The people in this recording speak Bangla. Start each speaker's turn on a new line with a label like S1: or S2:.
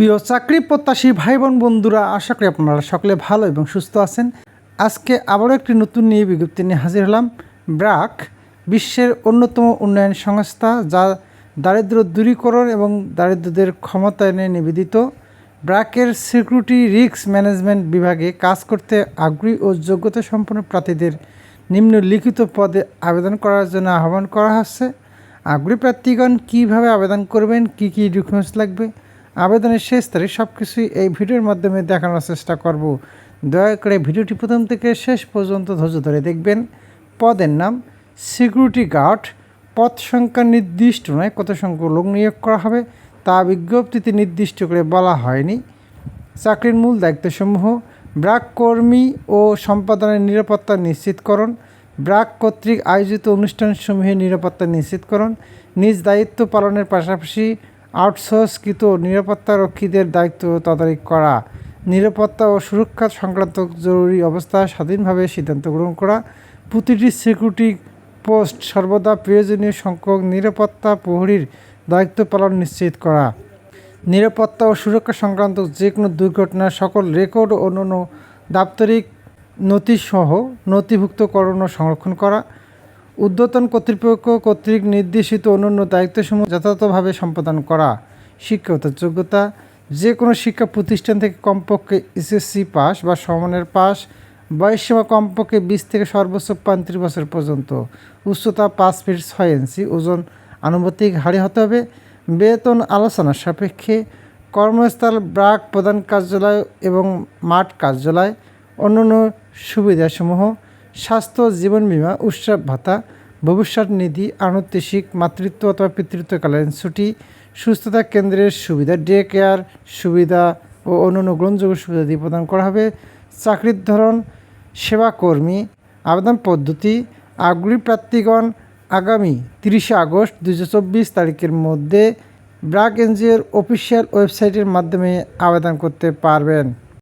S1: প্রিয় চাকরি প্রত্যাশী ভাই বোন বন্ধুরা, আশা করি আপনারা সকলে ভালো এবং সুস্থ আছেন। আজকে আবারও একটি নতুন নিয়ে বিজ্ঞপ্তি নিয়ে হাজির হলাম ব্রাক, বিশ্বের অন্যতম উন্নয়ন সংস্থা যা দারিদ্র দূরীকরণ এবং দারিদ্রদের ক্ষমতায়নে নিবেদিত। ব্রাকের সিকিউরিটি রিস্ক ম্যানেজমেন্ট বিভাগে কাজ করতে আগ্রহী ও যোগ্যতা সম্পন্ন প্রার্থীদের নিম্নলিখিত পদে আবেদন করার জন্য আহ্বান করা হচ্ছে। আগ্রহী প্রার্থীগণ কীভাবে আবেদন করবেন, কী কী ডকুমেন্টস লাগবে আবেদনের শেষ তারিখ সব কিছুই এই ভিডিওর মাধ্যমে দেখানোর চেষ্টা করব। দয়া করে ভিডিওটি প্রথম থেকে শেষ পর্যন্ত ধৈর্য ধরে দেখবেন। পদের নাম সিকিউরিটি গার্ড। পদ সংখ্যা নির্দিষ্ট নয়, কত সংখ্যক লোক নিয়োগ করা হবে তা বিজ্ঞপ্তিতে নির্দিষ্ট করে বলা হয়নি। চাকরির মূল দায়িত্বসমূহ ব্রাক কর্মী ও সম্পাদনের নিরাপত্তা নিশ্চিতকরণ, ব্রাক কর্তৃক আয়োজিত অনুষ্ঠানসমূহের নিরাপত্তা নিশ্চিতকরণ, নিজ দায়িত্ব পালনের পাশাপাশি আউটসোর্সকৃত নিরাপত্তা রক্ষীদের দায়িত্ব তদারকি করা, নিরাপত্তা ও সুরক্ষা সংক্রান্ত জরুরি অবস্থায় স্বাধীনভাবে সিদ্ধান্ত গ্রহণ করা, প্রতিটি সিকিউরিটি পোস্ট সর্বদা প্রয়োজনীয় সংখ্যক নিরাপত্তা প্রহরীর দায়িত্ব পালন নিশ্চিত করা, নিরাপত্তা ও সুরক্ষা সংক্রান্ত যে কোনো দুর্ঘটনার সকল রেকর্ড ও অন্যান্য দাপ্তরিক নথিসহ নথিভুক্তকরণ ও সংরক্ষণ করা ঊর্ধ্বতন কর্তৃপক্ষ কর্তৃক নির্দেশিত অন্যান্য দায়িত্বসমূহ যথাযথভাবে সম্পাদন করা, শিক্ষাগত যোগ্যতা যে কোনো শিক্ষা প্রতিষ্ঠান থেকে কমপক্ষে এসএসসি পাস বা সমনের পাস, বয়সসীমা কমপক্ষে বিশ থেকে সর্বোচ্চ পঁয়ত্রিশ বছর পর্যন্ত, উচ্চতা পাঁচ ফিট ছয় ইঞ্চি, ওজন আনুপাতিক হারে হতে হবে, বেতন আলোচনার সাপেক্ষে, কর্মস্থল, ব্রাক প্রধান কার্যালয় এবং মাঠ কার্যালয়, অন্যান্য সুবিধাসমূহ স্বাস্থ্য, জীবন বীমা, উৎসব ভাতা, ভবিষ্যৎ নিধি আনুত্তিক মাতৃত্ব অথবা পিতৃত্বকালীন ছুটি, সুস্থতা কেন্দ্রের সুবিধা ডে কেয়ার সুবিধা ও অন্যান্য গ্রহণযোগ্য সুবিধা দিয়ে প্রদান করা হবে। চাকরির ধরন সেবাকর্মী আবেদন পদ্ধতি, আগ্রহী প্রার্থীগণ আগামী তিরিশে আগস্ট চব্বিশ তারিখের মধ্যে ব্রাক এনজিওর অফিসিয়াল ওয়েবসাইটের মাধ্যমে আবেদন করতে পারবেন।